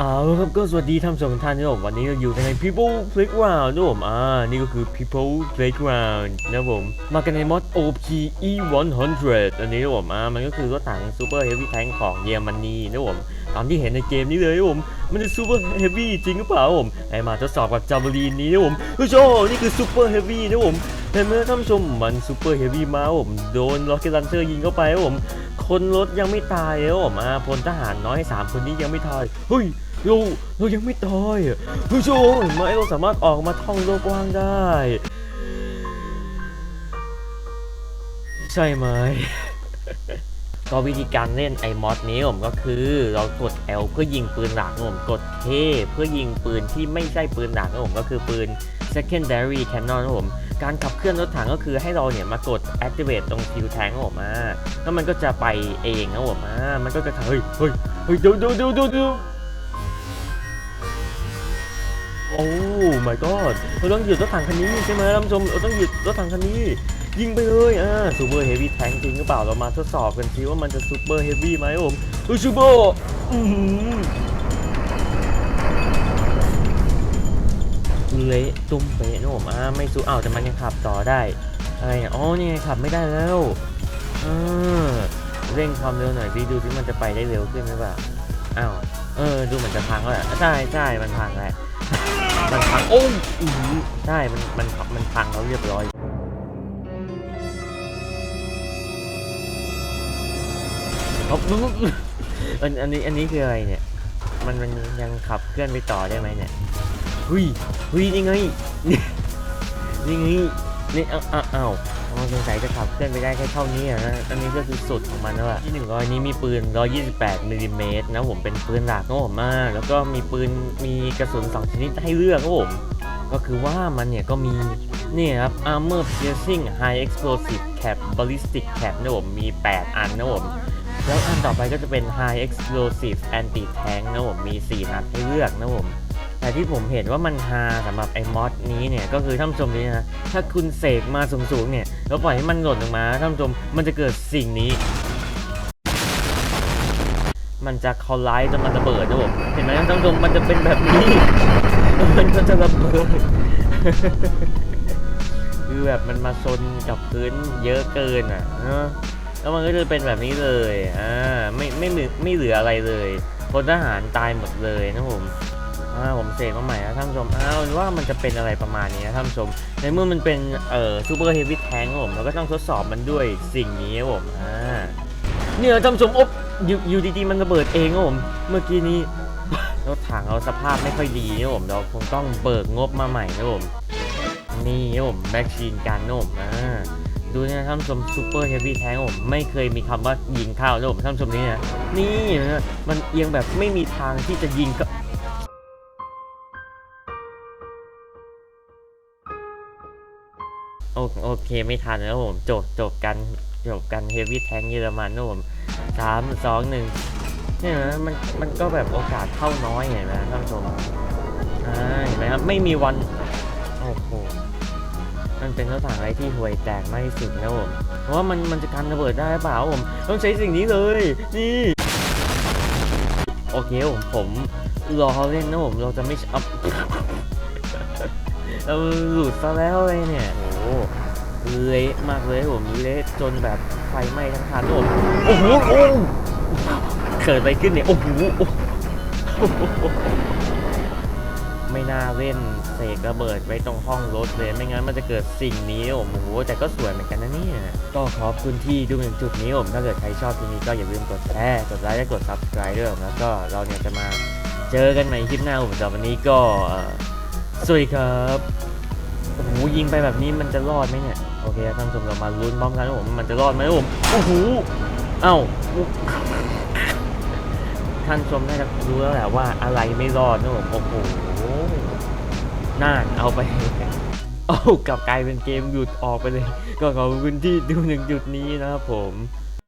เอาครับก็สวัสดีท่านผู้ชมทุกท่านนะครับผมวันนี้เราอยู่ใน People Playground นะครับผมอ่านี่ก็คือ People Playground นะครับผมมากันในมอด OPE 100อันนี้นะครับผมอ่ามันก็คือรถถัง Super Heavy Tank ของเยอรมนีนะครับผมตามที่เห็นในเกมนี้เลยนะครับผมมันจะ Super Heavy จริงหรือเปล่าครับผมไอ้มาทดสอบกับจาบลีนนี้นะครับผมเฮ้ยโชนี่คือ Super Heavy นะครับผมเห็นไหมท่านผู้ชมมัน Super Heavy มาผมโดน Rocket Launcher ยิงเข้าไปครับผมคนรถยังไม่ตายเลยครับผมอ่าพลทหารน้อยสามคนนี้ยังไม่ตายเฮ้ย เราเรายังไม่ตายอะผู้ชมเห็นไหมเราสามารถออกมาท่องโลกกว้างได้ ใช่ไหม ก็วิธีการเล่นไอ้มอดนี้ผมก็คือเรากด L เพื่อยิงปืนหลักนะผมกด K เพื่อยิงปืนที่ไม่ใช่ปืนหลักนะผมก็คือปืน secondary cannon นะผม การขับเคลื่อนรถถังก็คือให้เราเนี่ยมากด activate ตรง fuel tank นะผมอ่าแล้วมันก็จะไปเองนะผมอ่ามันก็จะเฮ้ยเฮ้ยเฮ้ยเดี๋ยวเดี๋ยวเดี๋ยว โอ้ my god เราต้องหยุดรถถังคันนี้ใช่ไหมท่านผู้ชมเราต้องหยุดรถถังคันนี้ ยิงไปเลยอ่าซูเปอร์เฮฟวี่แทงจริงหรือเปล่าเรามาทดสอบกันซิว่ามันจะซูเปอร์เฮฟวี่ไหมครับผมเฮ้ยซูเปอร์อือหือเละตุ้มเป๊ะนะผมอ่าไม่สู้อ้าวแต่มันยังขับต่อได้อะไรเนี่ยอ๋อนี่ไงขับไม่ได้แล้วอ่าเร่งความเร็วหน่อยพี่ดูที่มันจะไปได้เร็วขึ้นหรือเปล่าอ้าวเออดูเหมือนจะพังแล้วใช่ใช่มันพังแล้ว มันพังโอ้ยอื้อหือใช่มันมันมันพังแล้วเรียบร้อยครับอันอันนี้อันนี้คืออะไรเนี่ย มันมันยังขับเคลื่อนไปต่อได้ไหมเนี่ยหุยหุยนี่ไงนี่ไงนี่เอ้าเอ้าเอ้า อ๋อสงสัยจะขับเคลื่อนไปได้แค่เท่านี้นะอันนี้ก็คือสุดของมันแล้วอะที่หนึ่งร้อยนี้มีปืน 128มิลลิเมตรนะผมเป็นปืนหลักนะผมมากแล้วก็มีปืนมีกระสุนสองชนิดให้เลือกนะผมก็คือว่ามันเนี่ยก็มีนี่ครับ armor piercing high explosive cap ballistic cap นะผมมี 8 อันนะผมแล้วอันต่อไปก็จะเป็น high explosive anti tank นะผมมี 4 นัดให้เลือกนะผม แต่ที่ผมเห็นว่ามันฮาสำหรับไอ้มอดนี้เนี่ยก็คือท่านผู้ชมนี้นะถ้าคุณเสกมาสูงๆเนี่ยแล้วปล่อยให้มันหล่นลงมาท่านผู้ชมมันจะเกิดสิ่งนี้ มันจะคอลไลด์จนมันระเบิดนะผมเห็นไหมท่านผู้ชมมันจะเป็นแบบนี้ มันก็จะระเบิดคือแบบมันมาซนกับพื้นเยอะเกินอะนะแล้วมันก็จะเป็นแบบนี้เลยอ่าไม่ไม่ไม่เหลืออะไรเลยพลทหารตายหมดเลยนะผม อ่าผมเสกมาใหม่นะท่านผู้ชมอ้าวว่ามันจะเป็นอะไรประมาณนี้นะท่านผู้ชม ในเมื่อมันเป็นเอ่อซูเปอร์เฮฟวี่แทงผมเราก็ต้องทดสอบมันด้วยสิ่งนี้ผมอ่าเนี่ยท่านผู้ชมอบอยู่อยู่ดีๆมันระเบิดเองผมเมื่อกี้นี้รถถังเราสภาพไม่ค่อยดีนะผมเราคงต้องเบิกงบมาใหม่นะผมนี่ครับผมแบ็กชีนการนะผมอ่าดูนะท่านผู้ชมซูเปอร์เฮฟวี่แทงผมไม่เคยมีคำว่ายิงเข้านะผมท่านผู้ชมนี่นะนี่นะมันเอียงแบบไม่มีทางที่จะยิงก็ โอโอเคไม่ทันแล้วผมจบจบกันจบกันเฮฟวี่แทงเยอรมันนะผมสามสองหนึ่งเนี่ยนะมันมันก็แบบโอกาสเข้าน้อยเห็นไหมท่านผู้ชมอ่าเห็นไหมครับไม่มีวันโอ้โหมันเป็นรถถังอะไรที่ห่วยแตกมากที่สุดนะผมเพราะว่ามันมันจะกันระเบิดได้เปล่าผมต้องใช้สิ่งนี้เลยนี่โอเคผมผมรอเล่นนะผมเราจะไม่อัพ เราหลุดซะแล้วเลยเนี่ยโอ้โหเละมากเลยผมเละจนแบบไฟไหม้ทั้งคันผมโอ้โหโอ้เกิดอะไรขึ้นเนี่ยโอ้โหโอ้โหไม่น่าเล่นเสกระเบิดไว้ตรงห้องรถเลยไม่งั้นมันจะเกิดสิ่งนี้ผมโอ้โหแต่ก็สวยเหมือนกันนะนี่ก็ขอบคุณที่ดูถึงจุดนี้ผมถ้าเกิดใครชอบคลิปนี้ก็อย่าลืมกดแชร์กดไลค์และกด subscribe ด้วยแล้วก็เราเนี่ยจะมาเจอกันใหม่คลิปหน้าผมแต่วันนี้ก็ สวัสดีครับโอ้โหยิงไปแบบนี้มันจะรอดไหมเนี่ย โอเคท่านผู้ชมเรามาลุ้นพร้อมกันผมมันจะรอดไหมผมโอ้โหเอ้าท่านชมน่าจะรู้แล้วแหละว่าอะไรไม่รอดนะผมโอ้โหน่านเอาไปเอากลับกลายเป็นเกมหยุดออกไปเลย ก็ขอบคุณที่ดูหนึ่งจุดนี้นะครับผม